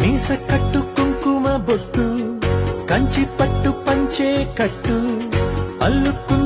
మీస కట్టు కుంకుమ బొట్టు కంచి పట్టు పంచే కట్టు అల్లుకు